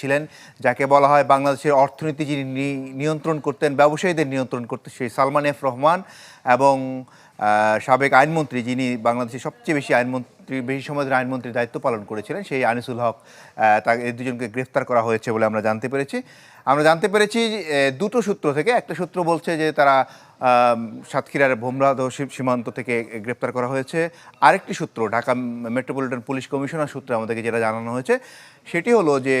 ছিলেন, যাকে বলা হয় বাংলাদেশের অর্থনীতি যিনি নিয়ন্ত্রণ করতেন, ব্যবসায়ীদের নিয়ন্ত্রণ করতেন সেই সালমান এফ রহমান এবং সাবেক আইনমন্ত্রী যিনি বাংলাদেশের সবচেয়ে বেশি আইনমন্ত্রী, বেশি সময় ধরে আইনমন্ত্রীর দায়িত্ব পালন করেছিলেন, সেই আনিসুল হক তাকে এই দুজনকে গ্রেফতার করা হয়েছে বলে আমরা জানতে পেরেছি। আমরা জানতে পেরেছি দুটো সূত্র থেকে, একটা সূত্র বলছে যে তারা সাতক্ষীরার ভোমরাদ সীমান্ত থেকে গ্রেপ্তার করা হয়েছে। আরেকটি সূত্র, ঢাকা মেট্রোপলিটন পুলিশ কমিশনার সূত্রে আমাদেরকে যেটা জানানো হয়েছে, সেটি হলো যে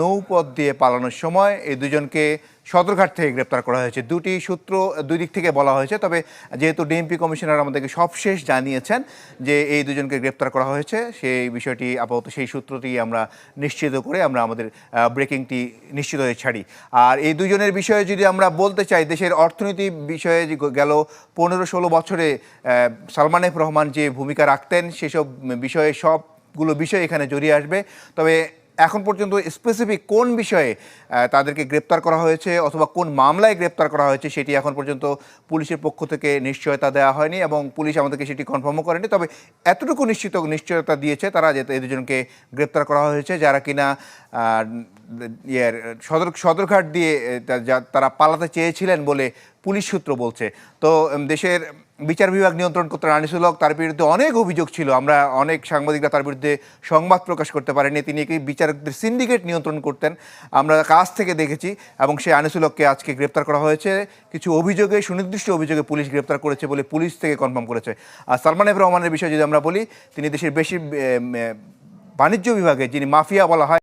নৌপথ দিয়ে পালানোর সময় এই দুজনকে সদরঘাট থেকে গ্রেপ্তার করা হয়েছে। দুটি সূত্র দুই দিক থেকে বলা হয়েছে, তবে যেহেতু ডিএমপি কমিশনার আমাদেরকে সবশেষ জানিয়েছেন যে এই দুজনকে গ্রেপ্তার করা হয়েছে, সেই বিষয়টি আপাতত সেই সূত্রটি আমরা নিশ্চিত করে আমরা আমাদের ব্রেকিংটি নিশ্চিত হয়ে ছাড়ি। আর এই দুজনের বিষয়ে যদি আমরা বলতে চাই, দেশের অর্থনীতি বিষয়ে গেল পনেরো ষোলো বছরে সালমান রহমান যে ভূমিকা রাখতেন, সেসব বিষয়ে সবগুলো বিষয় এখানে জড়িয়ে আসবে। তবে এখন পর্যন্ত স্পেসিফিক কোন বিষয়ে তাদেরকে গ্রেপ্তার করা হয়েছে অথবা কোন মামলায় গ্রেপ্তার করা হয়েছে সেটি এখন পর্যন্ত পুলিশের পক্ষ থেকে নিশ্চয়তা দেওয়া হয়নি এবং পুলিশ আমাদেরকে সেটি কনফার্মও করেনি। তবে এতটুকু নিশ্চিত, নিশ্চয়তা দিয়েছে তারা যে এই দুজনকে গ্রেপ্তার করা হয়েছে, যারা কিনা ইয়ের সদর, সদরঘাট দিয়ে তারা পালাতে চেয়েছিলেন বলে পুলিশ সূত্র বলছে। তো দেশের বিচার বিভাগ নিয়ন্ত্রণ করতেন আনিসুল হক তার বিরুদ্ধে অনেক অভিযোগ ছিল। আমরা অনেক সাংবাদিকরা তার বিরুদ্ধে সংবাদ প্রকাশ করতে পারেনি। তিনি কি বিচারকদের সিন্ডিকেট নিয়ন্ত্রণ করতেন। আমরা কাছ থেকে দেখেছি এবং সেই আনিসুল হককে আজকে গ্রেপ্তার করা হয়েছে। কিছু অভিযোগে, সুনির্দিষ্ট অভিযোগে পুলিশ গ্রেপ্তার করেছে বলে পুলিশ থেকে কনফার্ম করেছে। আর সালমান এফ রহমানের বিষয়ে যদি আমরা বলি, তিনি দেশের বেশি বাণিজ্য বিভাগে, যিনি মাফিয়া বলা হয়